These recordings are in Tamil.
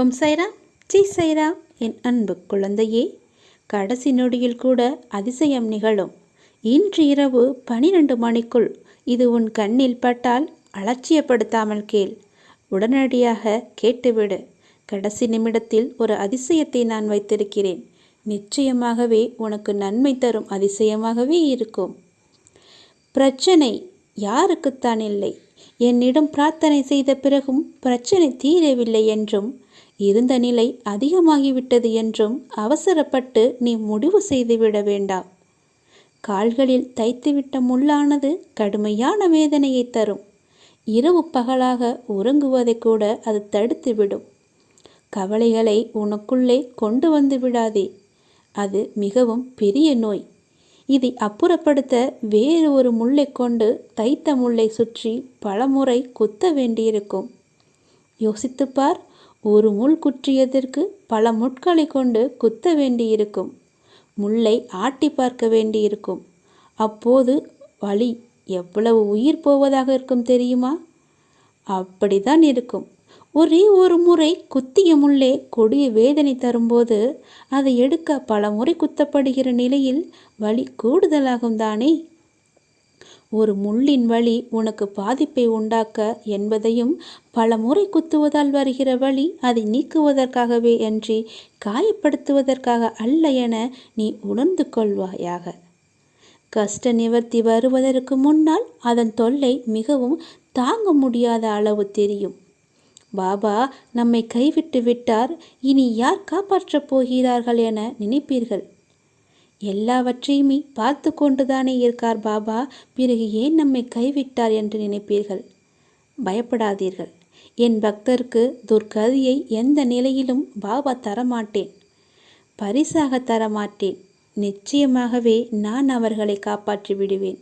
ஓம் சைராம் ஜி சைராம் என் அன்பு குழந்தையே கடைசி நொடியில் கூட அதிசயம் நிகழும். இன்று இரவு பனிரெண்டு மணிக்குள் இது உன் கண்ணில் பட்டால் அலட்சியப்படுத்தாமல் கேள். உடனடியாக கேட்டுவிடு. கடைசி நிமிடத்தில் ஒரு அதிசயத்தை நான் வைத்திருக்கிறேன். நிச்சயமாகவே உனக்கு நன்மை தரும் அதிசயமாகவே இருக்கும். பிரச்சனை யாருக்குத்தான் இல்லை. என்னிடம் பிரார்த்தனை செய்த பிறகும் பிரச்சனை தீரவில்லை என்றும் இருந்த நிலை அதிகமாகிவிட்டது என்றும் அவசரப்பட்டு நீ முடிவு செய்துவிட வேண்டாம். கால்களில் தைத்துவிட்ட முள்ளானது கடுமையான வேதனையை தரும். இரவு பகலாக உறங்குவதை கூட அது தடுத்துவிடும். கவலைகளை உனக்குள்ளே கொண்டு வந்து விடாதே. அது மிகவும் பெரிய நோய். இதை அப்புறப்படுத்த வேறு ஒரு முள்ளை கொண்டு தைத்த முள்ளை சுற்றி பலமுறை குத்த வேண்டியிருக்கும். யோசித்துப்பார் ஒரு முள் குற்றியதற்கு பல முட்களை கொண்டு குத்த வேண்டியிருக்கும். முல்லை ஆட்டி பார்க்க வேண்டியிருக்கும். அப்போது வலி எவ்வளவு உயிர் போவதாக இருக்கும் தெரியுமா? அப்படிதான் இருக்கும். ஒரே ஒரு முறை குத்திய முள்ளே கொடிய வேதனை தரும்போது அதை எடுக்க பல முறை குத்தப்படுகிற நிலையில் வலி கூடுதலாகும் தானே? ஒரு முள்ளின் வழி உனக்கு பாதிப்பை உண்டாக்க என்பதையும் பல முறை குத்துவதால் வருகிற வழி அதை நீக்குவதற்காகவே அன்றி காயப்படுத்துவதற்காக அல்ல என நீ உணர்ந்து கொள்வாயாக. கஷ்ட நிவர்த்தி வருவதற்கு முன்னால் அதன் தொல்லை மிகவும் தாங்க முடியாத அளவு தெரியும். பாபா நம்மை கைவிட்டு விட்டார் இனி யார் காப்பாற்றப் போகிறார்கள் என நினைப்பீர்கள்? எல்லாவற்றையுமே பார்த்து கொண்டுதானே இருக்கார் பாபா. பிறகு ஏன் நம்மை கைவிட்டார் என்று நினைப்பீர்கள்? பயப்படாதீர்கள். என் பக்தருக்கு துர்கதியை எந்த நிலையிலும் பாபா தரமாட்டேன். பரிசாக தரமாட்டேன். நிச்சயமாகவே நான் அவர்களை காப்பாற்றி விடுவேன்.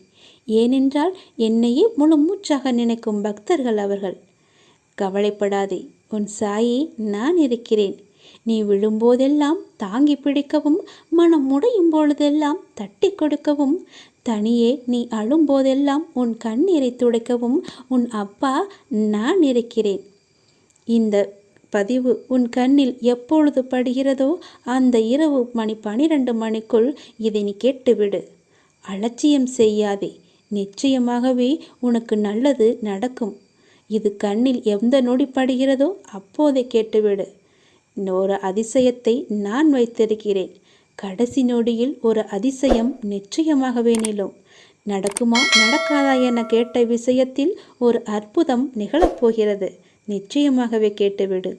ஏனென்றால் என்னையே முழு மூச்சாக நினைக்கும் பக்தர்கள் அவர்கள். கவலைப்படாதே. உன் சாயி நான் இருக்கிறேன். நீ விழும்போதெல்லாம் தாங்கி பிடிக்கவும் மனம் முடையும் பொழுதெல்லாம் தட்டி கொடுக்கவும் தனியே நீ அழும்போதெல்லாம் உன் கண்ணீரை துடைக்கவும் உன் அப்பா நான் இருக்கிறேன். இந்த பதிவு உன் கண்ணில் எப்பொழுது படுகிறதோ அந்த இரவு மணி பனிரெண்டு மணிக்குள் இதை நீ கேட்டுவிடு. அலட்சியம் செய்யாதே. நிச்சயமாகவே உனக்கு நல்லது நடக்கும். இது கண்ணில் எந்த நொடி படுகிறதோ அப்போதை கேட்டுவிடு. ஒரு அதிசயத்தை நான் வைத்திருக்கிறேன். கடைசி நொடியில் ஒரு அதிசயம் நிச்சயமாகவே நிலும் நடக்குமா நடக்காதா என கேட்ட விஷயத்தில் ஒரு அற்புதம் நிகழப்போகிறது நிச்சயமாகவே கேட்டுவிடு.